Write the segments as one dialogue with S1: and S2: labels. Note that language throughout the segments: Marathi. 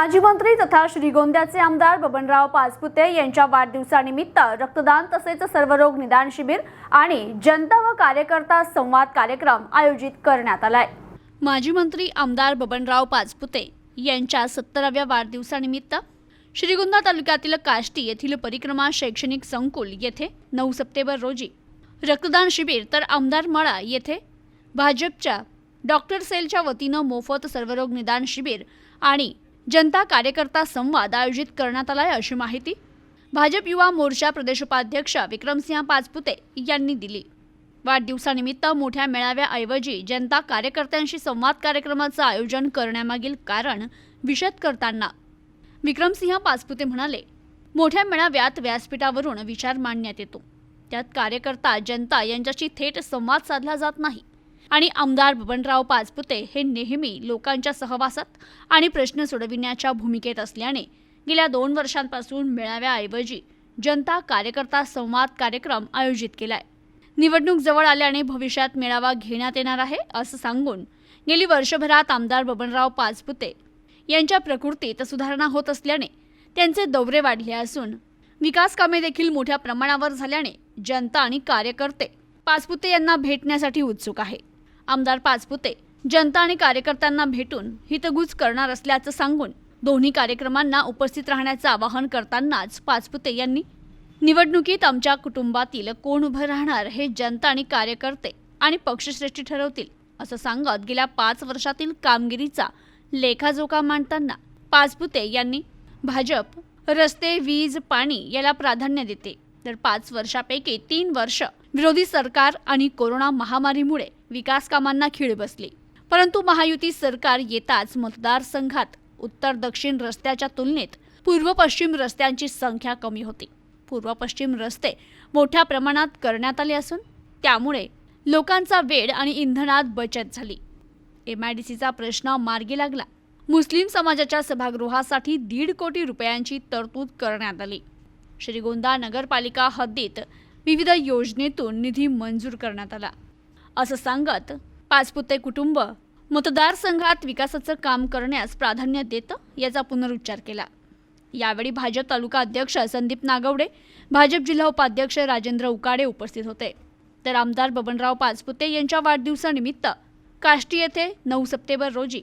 S1: माजी मंत्री तथा श्रीगोंद्याचे आमदार बबनराव पाचपुते यांच्या वाढदिवसानिमित्त रक्तदान तसेच सर्वरोग निदान शिबिर आणि जनता व कार्यकर्ता संवाद कार्यक्रम आयोजित करण्यात आलाय. माजी मंत्री आमदार बबनराव पाचपुते यांच्या सत्तराव्या वाढदिवसानिमित्त श्रीगोंदा तालुक्यातील काष्टी येथील परिक्रमा शैक्षणिक संकुल येथे नऊ सप्टेंबर रोजी रक्तदान शिबिर तर आमदार मळा येथे भाजपच्या डॉक्टर सेलच्या वतीनं मोफत सर्वरोग निदान शिबिर आणि जनता कार्यकर्ता संवाद आयोजित करण्यात आला आहे अशी माहिती भाजप युवा मोर्चा प्रदेशोपाध्यक्ष विक्रमसिंह पाचपुते यांनी दिली. वाढदिवसानिमित्त मोठ्या मेळाव्याऐवजी जनता कार्यकर्त्यांशी संवाद कार्यक्रमाचं आयोजन करण्यामागील कारण विशद करताना विक्रमसिंह पाचपुते म्हणाले मोठ्या मेळाव्यात व्यासपीठावरून विचार मांडण्यात येतो. त्यात कार्यकर्ता जनता यांच्याशी थेट संवाद साधला जात नाही. आणि आमदार बबनराव पाचपुते हे नेहमी लोकांच्या सहवासात आणि प्रश्न सोडविण्याच्या भूमिकेत असल्याने गेल्या दोन वर्षांपासून मेळाव्याऐवजी जनता कार्यकर्ता संवाद कार्यक्रम आयोजित केलाय. निवडणूक जवळ आल्याने भविष्यात मेळावा घेण्यात येणार आहे असं सांगून गेली वर्षभरात आमदार बबनराव पाचपुते यांच्या प्रकृतीत सुधारणा होत असल्याने त्यांचे दौरे वाढले असून विकास कामे देखील मोठ्या प्रमाणावर झाल्याने जनता आणि कार्यकर्ते पाचपुते यांना भेटण्यासाठी उत्सुक आहे. आमदार पाचपुते जनता आणि कार्यकर्त्यांना भेटून हितगुज करणार असल्याचं सांगून दोन्ही कार्यक्रमांना उपस्थित राहण्याचं आवाहन करतानाच पाचपुते यांनी निवडणुकीत आमच्या कुटुंबातील कोण उभं राहणार हे जनता आणि कार्यकर्ते आणि पक्षश्रेष्ठी ठरवतील असं सांगत गेल्या पाच वर्षातील कामगिरीचा लेखाजोखा मांडताना पाचपुते यांनी भाजप रस्ते वीज पाणी याला प्राधान्य देते. तर पाच वर्षापैकी तीन वर्ष विरोधी सरकार आणि कोरोना महामारीमुळे विकास कामांना खीळ बसली. परंतु महायुती सरकार येताच मतदारसंघात उत्तर दक्षिण रस्त्याच्या तुलनेत पूर्व पश्चिम रस्त्यांची संख्या कमी होती. पूर्व पश्चिम रस्ते मोठ्या प्रमाणात करण्यात आले असून त्यामुळे लोकांचा वेळ आणि इंधनात बचत झाली. एम आय डी सीचा प्रश्न मार्गी लागला. मुस्लिम समाजाच्या सभागृहासाठी दीड कोटी रुपयांची तरतूद करण्यात आली. श्रीगोंदा नगरपालिका हद्दीत विविध योजनेतून निधी मंजूर करण्यात आला. असं सांगत पाचपुते कुटुंब मतदारसंघात विकासाचं काम करण्यास प्राधान्य देतं याचा पुनरुच्चार केला. यावेळी भाजप तालुका अध्यक्ष संदीप नागवडे भाजप जिल्हा उपाध्यक्ष राजेंद्र उकाडे उपस्थित होते. तर आमदार बबनराव पाचपुते यांच्या वाढदिवसानिमित्त काष्टी येथे नऊ सप्टेंबर रोजी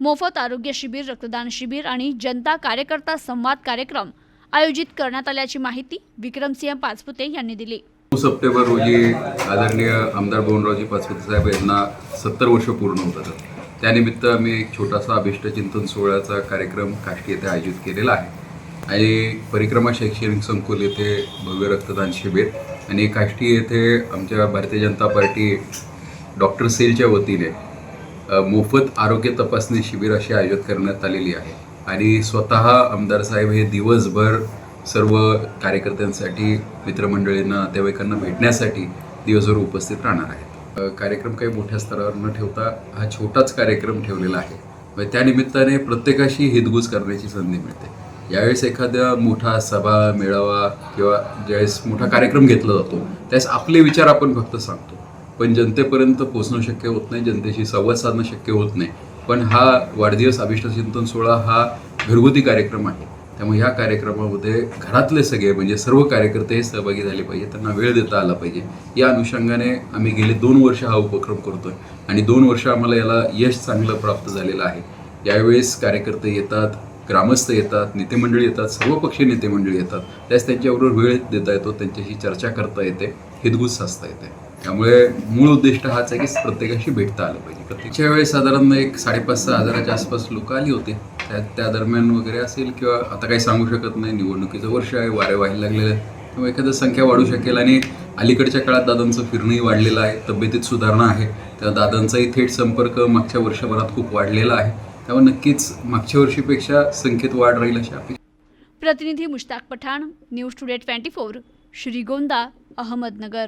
S1: मोफत आरोग्य शिबिर रक्तदान शिबिर आणि जनता कार्यकर्ता संवाद कार्यक्रम आयोजित करण्यात आल्याची माहिती विक्रमसिंह पाचपुते यांनी दिली.
S2: नऊ सप्टेंबर रोजी आदरणीय आमदार भुवनरावजी पाचपुते साहेब यांना सत्तर वर्ष पूर्ण होतात त्यानिमित्त आम्ही एक छोटासा अभिष्टचिंतन सोहळ्याचा कार्यक्रम काष्टी येथे आयोजित केलेला आहे. आणि परिक्रमा शैक्षणिक संकुल येथे भव्य रक्तदान शिबिर आणि काष्टी येथे आमच्या भारतीय जनता पार्टी डॉक्टर सेलच्या वतीने मोफत आरोग्य तपासणी शिबिर अशी आयोजित करण्यात आलेली आहे. आणि स्वतः आमदार साहेब हे दिवसभर सर्व कार्यकर्त्यांसाठी मित्रमंडळींना नातेवाईकांना भेटण्यासाठी दिवसभर उपस्थित राहणार आहेत. कार्यक्रम काही मोठ्या स्तरावर न ठेवता हा छोटाच कार्यक्रम ठेवलेला आहे त्यानिमित्ताने प्रत्येकाशी हितगुज करण्याची संधी मिळते. यावेळेस एखाद्या मोठा सभा मेळावा किंवा ज्यावेळेस मोठा कार्यक्रम घेतला जातो त्यावेळेस आपले विचार आपण फक्त सांगतो. पण जनतेपर्यंत पोचणं शक्य होत नाही जनतेशी संवाद साधणं शक्य होत नाही. पण हा वाढदिवस अभिष्टचिंतन सोहळा हा घरगुती कार्यक्रम आहे. त्यामुळे ह्या कार्यक्रमामध्ये घरातले सगळे म्हणजे सर्व कार्यकर्ते हे सहभागी झाले पाहिजे. त्यांना वेळ देता आला पाहिजे. या अनुषंगाने आम्ही गेले दोन वर्ष हा उपक्रम करतोय आणि दोन वर्ष आम्हाला याला यश चांगलं प्राप्त झालेलं आहे. यावेळेस कार्यकर्ते येतात ग्रामस्थ येतात नेतेमंडळी येतात सर्व पक्षीय नेतेमंडळी येतात. त्यास त्यांच्याबरोबर वेळ देता येतो त्यांच्याशी चर्चा करता येते हितगुज साचता येते. त्यामुळे मूळ उद्दिष्ट हाच आहे की प्रत्येकाशी भेटता आलं पाहिजे. प्रत्येकच्या वेळेस साधारण एक साडेपाच सहा हजाराच्या आसपास लोक आली होते. त्या त्या दरम्यान वगैरे असेल किंवा आता काही सांगू शकत नाही. निवडणुकीचं वर्ष आहे वारे व्हायला लागलेलं आहे त्यामुळे एखादं संख्या वाढू शकेल आणि अलीकडच्या काळात दादांचं फिरणंही वाढलेलं आहे. तब्येतीत सुधारणा आहे. त्या दादांचाही थेट संपर्क मागच्या वर्षभरात खूप वाढलेला आहे. त्यामुळे नक्कीच मागच्या वर्षीपेक्षा संख्येत वाढ राहील अशी अपेक्षा.
S1: प्रतिनिधी Mushtaq Pathan news today twenty four Shrigonda Ahmednagar.